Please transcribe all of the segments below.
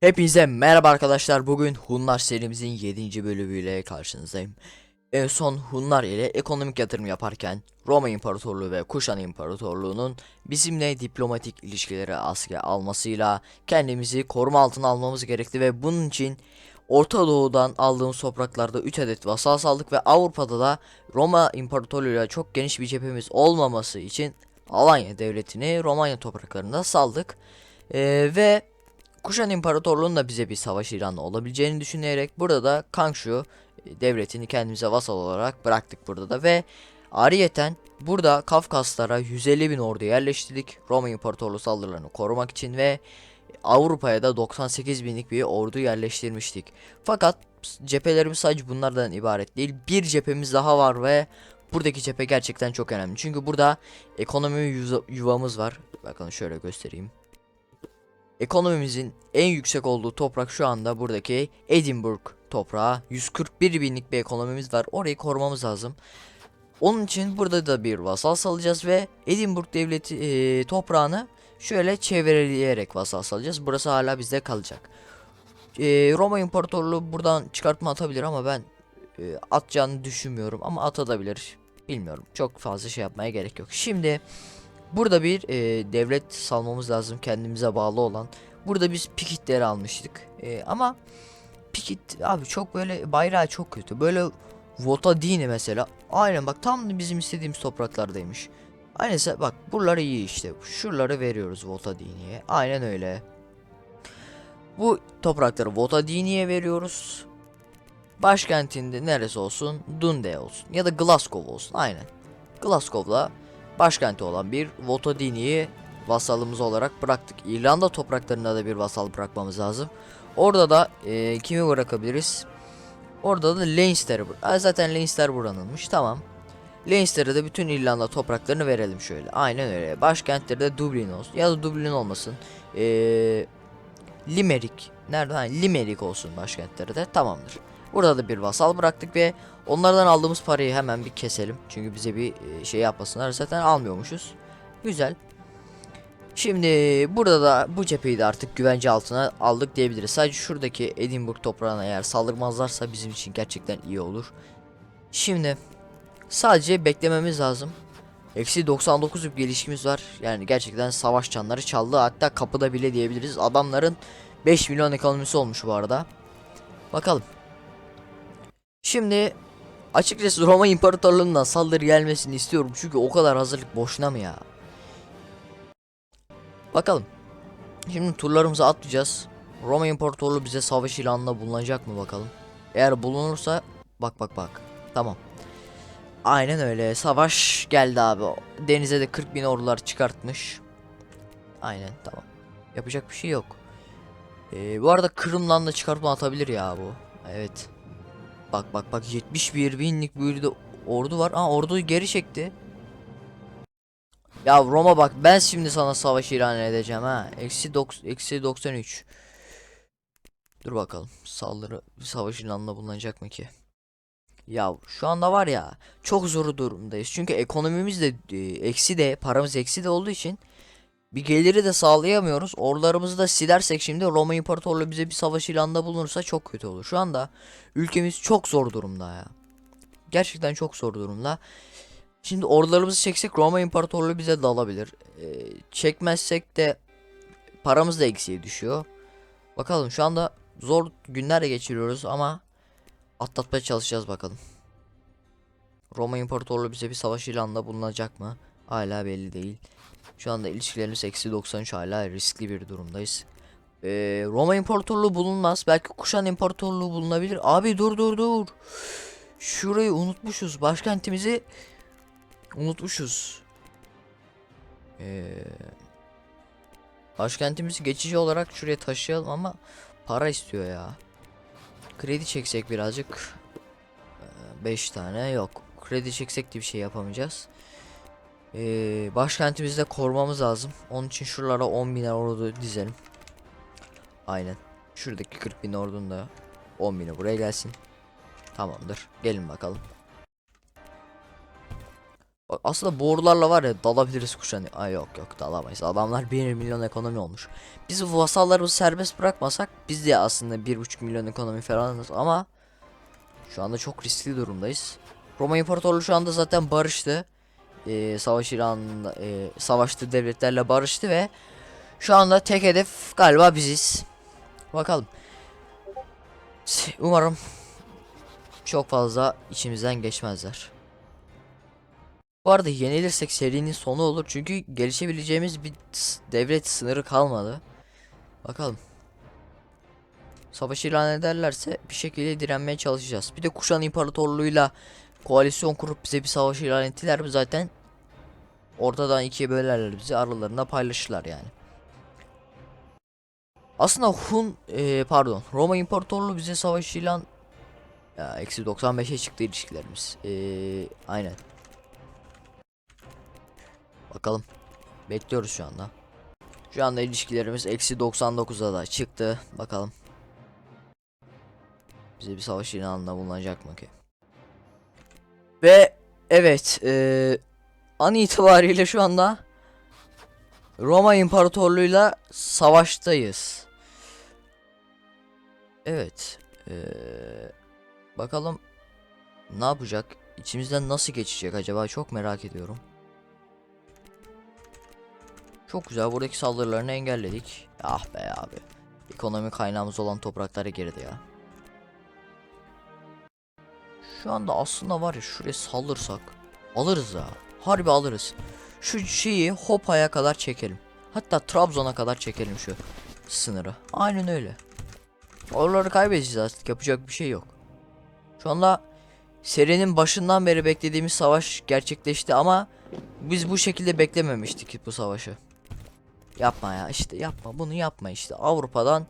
Hepinize merhaba arkadaşlar. Bugün Hunlar serimizin 7. bölümüyle karşınızdayım. En son Hunlar ile ekonomik yatırım yaparken Roma İmparatorluğu ve Kuşan İmparatorluğu'nun bizimle diplomatik ilişkileri askıya almasıyla kendimizi koruma altına almamız gerekti ve bunun için Orta Doğu'dan aldığımız topraklarda 3 adet vasal saldık ve Avrupa'da da Roma İmparatorluğu'yla çok geniş bir cephemiz olmaması için Alanya devletini Romanya topraklarında saldık. Ee, ve Kuşan İmparatorluğu'nun da bize bir savaş ilanı olabileceğini düşünerek burada da Kangshu e, devletini kendimize vasal olarak bıraktık burada da ve Ariyeten burada Kafkaslara 150 bin ordu yerleştirdik Roma İmparatorluğu saldırılarını korumak için ve Avrupa'ya da 98 binlik bir ordu yerleştirmiştik. Fakat cephelerimiz sadece bunlardan ibaret değil. Bir cephemiz daha var ve buradaki cephe gerçekten çok önemli. Çünkü burada ekonomi yuvamız var. Bakın şöyle göstereyim. Ekonomimizin en yüksek olduğu toprak şu anda buradaki Edinburgh toprağı. 141 binlik bir ekonomimiz var. Orayı korumamız lazım. Onun için burada da bir vasal salacağız ve Edinburgh devleti eee, toprağını şöyle çevreleyerek vasal salacağız. Burası hala bizde kalacak. Eee, Roma İmparatorluğu buradan çıkartma atabilir ama ben eee, atacağını düşünmüyorum ama atabilir. Bilmiyorum. Çok fazla şey yapmaya gerek yok. Şimdi Burada bir e, devlet salmamız lazım kendimize bağlı olan. Burada biz Pikitleri almıştık. E, ama Pikit abi çok böyle bayrağı çok kötü. Böyle Votadini mesela. Aynen bak tam bizim istediğimiz topraklardaymış. Aynen bak buraları iyi işte. Şuraları veriyoruz Votadini'ye. Aynen öyle. Bu toprakları Votadini'ye veriyoruz. Başkentinde neresi olsun? Dundee olsun. Ya da Glasgow olsun. Aynen. Glasgow'la başkenti olan bir Votadini'yi vasalımız olarak bıraktık. İrlanda topraklarına da bir vasal bırakmamız lazım. Orada da e, kimi bırakabiliriz? Orada da Leinster'ı Aa, zaten Leinster buranınmış tamam. Leinster'e de bütün İrlanda topraklarını verelim şöyle. Aynen öyle. Başkentleri de Dublin olsun. Ya da Dublin olmasın. Ee, Limerick. Nerede? Limerick olsun başkentleri de. Tamamdır. Burada da bir vasal bıraktık ve onlardan aldığımız parayı hemen bir keselim. Çünkü bize bir e, şey yapmasınlar. Zaten almıyormuşuz. Güzel. Şimdi burada da bu cepheyi de artık güvence altına aldık diyebiliriz. Sadece şuradaki Edinburgh toprağına eğer saldırmazlarsa bizim için gerçekten iyi olur. Şimdi sadece beklememiz lazım. Eksi 99 bir gelişimiz var. Yani gerçekten savaş çanları çaldı. Hatta kapıda bile diyebiliriz. Adamların 5 milyon ekonomisi olmuş bu arada. Bakalım. Şimdi açıkçası Roma İmparatorluğu'ndan saldırı gelmesini istiyorum. Çünkü o kadar hazırlık boşuna mı ya? Bakalım. Şimdi turlarımızı atlayacağız. Roma İmparatorluğu bize savaş ilanında bulunacak mı bakalım. Eğer bulunursa bak bak bak. Tamam. Aynen öyle. Savaş geldi abi. Denize de 40 bin ordular çıkartmış. Aynen tamam. Yapacak bir şey yok. Ee, bu arada Kırım'dan da çıkartma atabilir ya bu. Evet. Bak bak bak 71 binlik bir ordu var. Aa orduyu geri çekti. Ya Roma bak ben şimdi sana savaş ilan edeceğim ha. Eksi, dok eksi 93. Dur bakalım. Saldırı savaş ilanında bulunacak mı ki? Ya şu anda var ya çok zor durumdayız. Çünkü ekonomimiz de e, eksi de paramız eksi de olduğu için bir geliri de sağlayamıyoruz. Ordularımızı da silersek şimdi Roma İmparatorluğu bize bir savaş ilanında bulunursa çok kötü olur. Şu anda ülkemiz çok zor durumda ya. Gerçekten çok zor durumda. Şimdi ordularımızı çeksek Roma İmparatorluğu bize dalabilir. Ee, çekmezsek de paramız da eksiye düşüyor. Bakalım şu anda zor günler geçiriyoruz ama atlatmaya çalışacağız bakalım. Roma İmparatorluğu bize bir savaş ilanında bulunacak mı? Hala belli değil. Şu anda ilişkilerimiz eksi 93 hala riskli bir durumdayız. Ee, Roma İmparatorluğu bulunmaz. Belki Kuşan İmparatorluğu bulunabilir. Abi dur dur dur. Şurayı unutmuşuz. Başkentimizi unutmuşuz. Ee, başkentimizi geçici olarak şuraya taşıyalım ama para istiyor ya. Kredi çeksek birazcık. 5 tane yok. Kredi çeksek de bir şey yapamayacağız. Ee, başkentimizde korumamız lazım. Onun için şuralara 10 bin ordu dizelim. Aynen. Şuradaki 40 bin ordunun da 10 bini buraya gelsin. Tamamdır. Gelin bakalım. Aslında borularla var ya dalabiliriz kuşanı. Ay yok yok dalamayız. Adamlar 1 milyon ekonomi olmuş. Biz bu vasallarımızı serbest bırakmasak biz de aslında 1,5 milyon ekonomi falanız ama şu anda çok riskli durumdayız. Roma İmparatorluğu şu anda zaten barıştı. Ee, savaş ilanında e, savaştığı devletlerle barıştı ve şu anda tek hedef galiba biziz. Bakalım. Umarım çok fazla içimizden geçmezler. Bu arada yenilirsek serinin sonu olur çünkü gelişebileceğimiz bir devlet sınırı kalmadı. Bakalım. Savaş ilan ederlerse bir şekilde direnmeye çalışacağız. Bir de Kuşan İmparatorluğu'yla koalisyon kurup bize bir savaş ilan ettiler mi zaten ortadan ikiye bölerler bizi aralarında paylaşırlar yani. Aslında Hun e, pardon Roma İmparatorluğu bize savaş ilan eksi 95'e çıktı ilişkilerimiz. E, aynen. Bakalım. Bekliyoruz şu anda. Şu anda ilişkilerimiz eksi 99'a da çıktı. Bakalım. Bize bir savaş ilanında bulunacak mı ki? Ve evet eee an itibariyle şu anda Roma İmparatorluğu'yla savaştayız. Evet. eee, bakalım ne yapacak? İçimizden nasıl geçecek acaba? Çok merak ediyorum. Çok güzel. Buradaki saldırılarını engelledik. Ah be abi. Ekonomi kaynağımız olan topraklara girdi ya. Şu anda aslında var ya şuraya saldırsak alırız ha. Harbi alırız. Şu şeyi Hopa'ya kadar çekelim. Hatta Trabzon'a kadar çekelim şu sınırı. Aynen öyle. Oraları kaybedeceğiz artık. Yapacak bir şey yok. Şu anda serinin başından beri beklediğimiz savaş gerçekleşti ama biz bu şekilde beklememiştik bu savaşı. Yapma ya işte yapma bunu yapma işte Avrupa'dan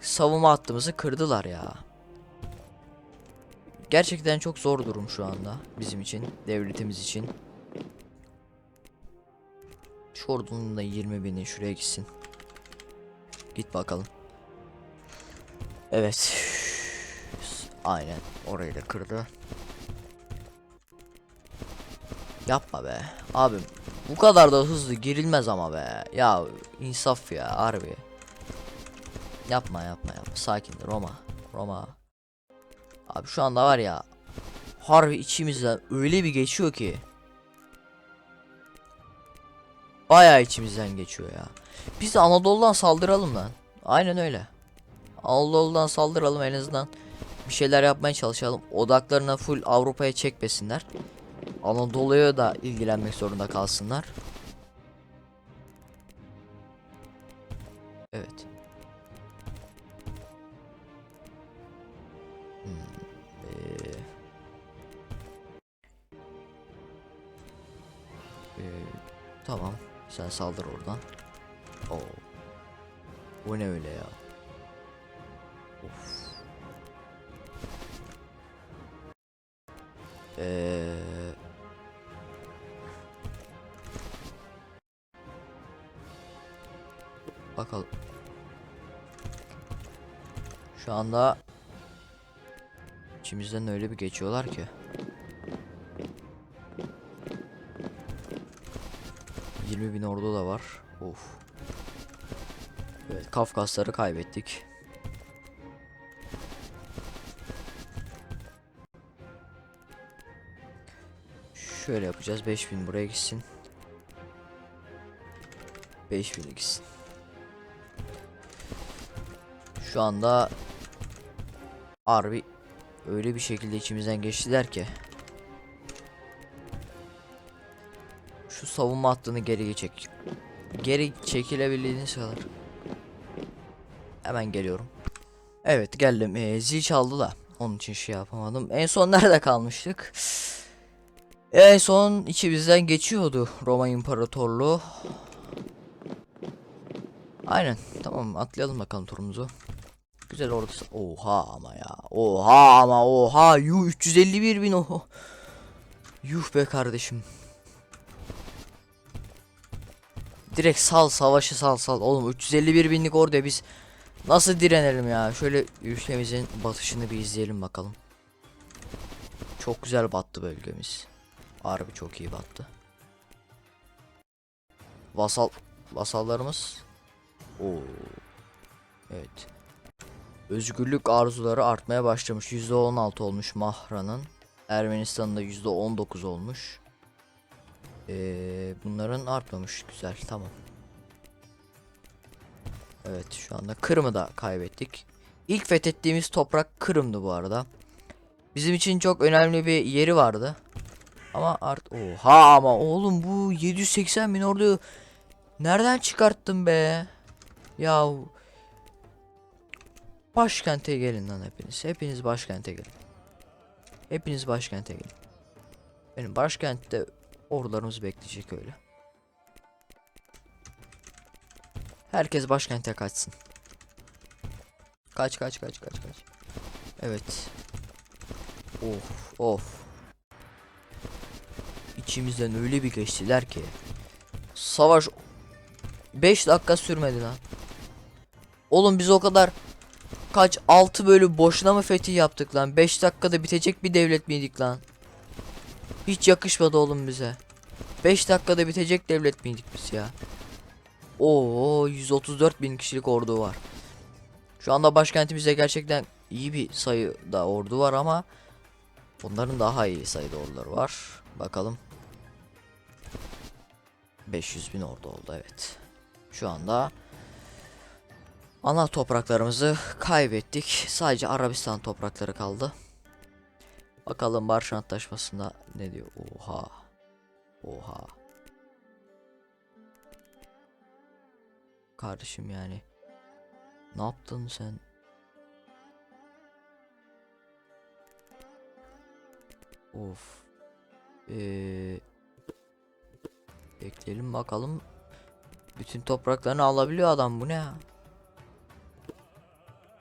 savunma hattımızı kırdılar ya. Gerçekten çok zor durum şu anda bizim için, devletimiz için. Şu ordunun da 20 bini şuraya gitsin. Git bakalım. Evet. Aynen orayı da kırdı. Yapma be. Abim bu kadar da hızlı girilmez ama be. Ya insaf ya harbi. Yapma yapma yapma. Sakin Roma. Roma. Abi şu anda var ya. Harbi içimizden öyle bir geçiyor ki. Bayağı içimizden geçiyor ya. Biz Anadolu'dan saldıralım lan. Aynen öyle. Anadolu'dan saldıralım en azından. Bir şeyler yapmaya çalışalım. Odaklarına full Avrupa'ya çekmesinler. Anadolu'ya da ilgilenmek zorunda kalsınlar. Evet. Sen saldır oradan. Oo. Bu ne öyle ya? Of. Eee Bakalım. Şu anda içimizden öyle bir geçiyorlar ki. Yirmi bin ordu da var. Of. Evet Kafkasları kaybettik. Şöyle yapacağız. 5000 buraya gitsin. 5000 gitsin. Şu anda harbi öyle bir şekilde içimizden geçtiler ki. Şu savunma hattını geri çek. Geri çekilebildiğiniz kadar. Hemen geliyorum. Evet geldim. Ee, zil çaldı da. Onun için şey yapamadım. En son nerede kalmıştık? En son içimizden geçiyordu Roma İmparatorluğu. Aynen. Tamam atlayalım bakalım turumuzu. Güzel orada. Oha ama ya. Oha ama oha. Yuh 351 bin oho. Yuh be kardeşim. Direkt sal savaşı sal sal. Oğlum 351 binlik orada biz nasıl direnelim ya? Şöyle ülkemizin batışını bir izleyelim bakalım. Çok güzel battı bölgemiz. Harbi çok iyi battı. vasal vasallarımız. Oo. Evet. Özgürlük arzuları artmaya başlamış. %16 olmuş Mahra'nın. Ermenistan'ın da %19 olmuş. Ee, bunların artmamış. Güzel tamam. Evet şu anda Kırım'ı da kaybettik. İlk fethettiğimiz toprak Kırım'dı bu arada. Bizim için çok önemli bir yeri vardı. Ama art oha ama oğlum bu 780 bin orduyu nereden çıkarttın be? Ya başkente gelin lan hepiniz. Hepiniz başkente gelin. Hepiniz başkente gelin. Benim başkentte ordularımız bekleyecek öyle. Herkes başkente kaçsın. Kaç kaç kaç kaç kaç. Evet. Of of. İçimizden öyle bir geçtiler ki. Savaş 5 dakika sürmedi lan. Oğlum biz o kadar kaç 6 bölü boşuna mı fetih yaptık lan? 5 dakikada bitecek bir devlet miydik lan? Hiç yakışmadı oğlum bize. 5 dakikada bitecek devlet miydik biz ya? Oo 134 bin kişilik ordu var. Şu anda başkentimizde gerçekten iyi bir sayıda ordu var ama bunların daha iyi sayıda orduları var. Bakalım. 500 bin ordu oldu evet. Şu anda ana topraklarımızı kaybettik. Sadece Arabistan toprakları kaldı. Bakalım Barış Antlaşması'nda ne diyor? Oha. Oha. Kardeşim yani. Ne yaptın sen? Of. Ee, bekleyelim bakalım. Bütün topraklarını alabiliyor adam bu ne?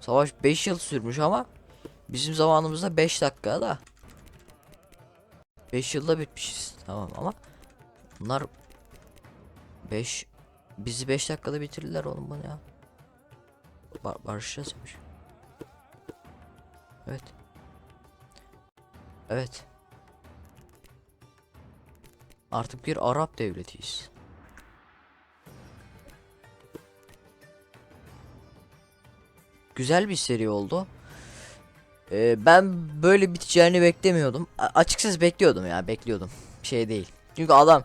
Savaş 5 yıl sürmüş ama bizim zamanımızda 5 dakika da 5 yılda bitmişiz. Tamam ama bunlar 5 bizi 5 dakikada bitirdiler oğlum bu ne ya? Bar barışacağız demiş. Evet. Evet. Artık bir Arap devletiyiz. Güzel bir seri oldu. Ee, ben böyle biteceğini beklemiyordum. A- açıkçası bekliyordum ya, bekliyordum. Şey değil. Çünkü adam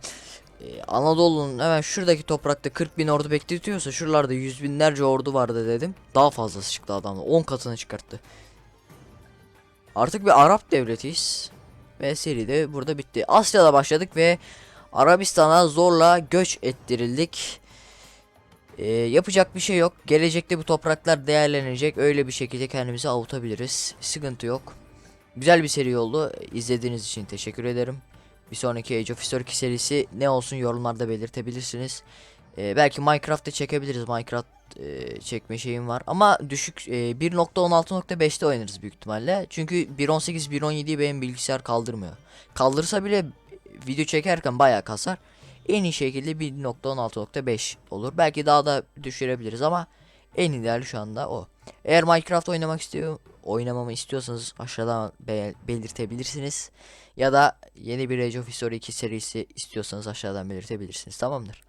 e, Anadolu'nun hemen şuradaki toprakta 40 bin ordu bekletiyorsa şuralarda yüz binlerce ordu vardı dedim. Daha fazlası çıktı adamla. 10 katını çıkarttı. Artık bir Arap devletiyiz. Ve seri de burada bitti. Asya'da başladık ve Arabistan'a zorla göç ettirildik. Ee, yapacak bir şey yok. Gelecekte bu topraklar değerlenecek. Öyle bir şekilde kendimizi avutabiliriz. Sıkıntı yok. Güzel bir seri oldu. İzlediğiniz için teşekkür ederim. Bir sonraki Age of History serisi ne olsun yorumlarda belirtebilirsiniz. Ee, belki Minecraft'ta çekebiliriz. Minecraft e, çekme şeyim var. Ama düşük e, 1.16.5'te oynarız büyük ihtimalle. Çünkü 1.18 1.17'yi benim bilgisayar kaldırmıyor. Kaldırsa bile video çekerken bayağı kasar. En iyi şekilde 1.16.5 olur. Belki daha da düşürebiliriz ama en ideali şu anda o. Eğer Minecraft oynamak istiyor, oynamamı istiyorsanız aşağıdan be- belirtebilirsiniz. Ya da yeni bir Age of History 2 serisi istiyorsanız aşağıdan belirtebilirsiniz. Tamamdır.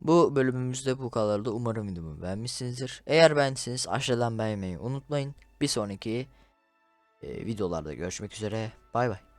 Bu bölümümüzde bu kadardı. Umarım videomu beğenmişsinizdir. Eğer beğendiyseniz aşağıdan beğenmeyi unutmayın. Bir sonraki e, videolarda görüşmek üzere. Bay bay.